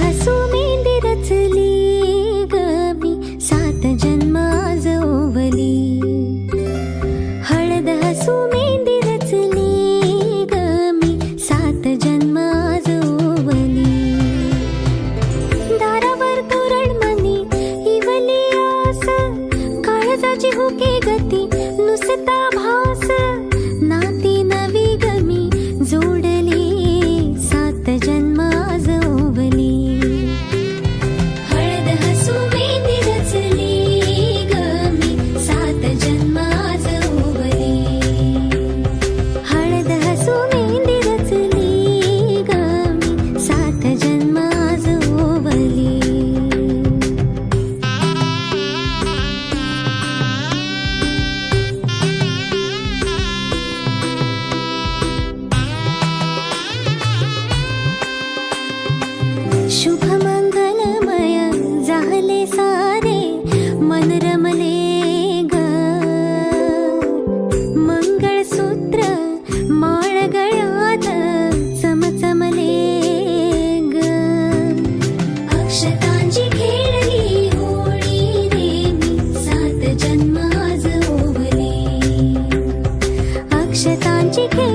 हसू मेंदी रचली गमी सात जन्माज ओवली हळद हसू मेंदी रचली गमी सात जन्माज ओवली दारावर तोरण मनी इवली आस काळजाची हुके गती नुसता भास नाती नवी गमी जोडली सात जन्म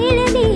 వేళ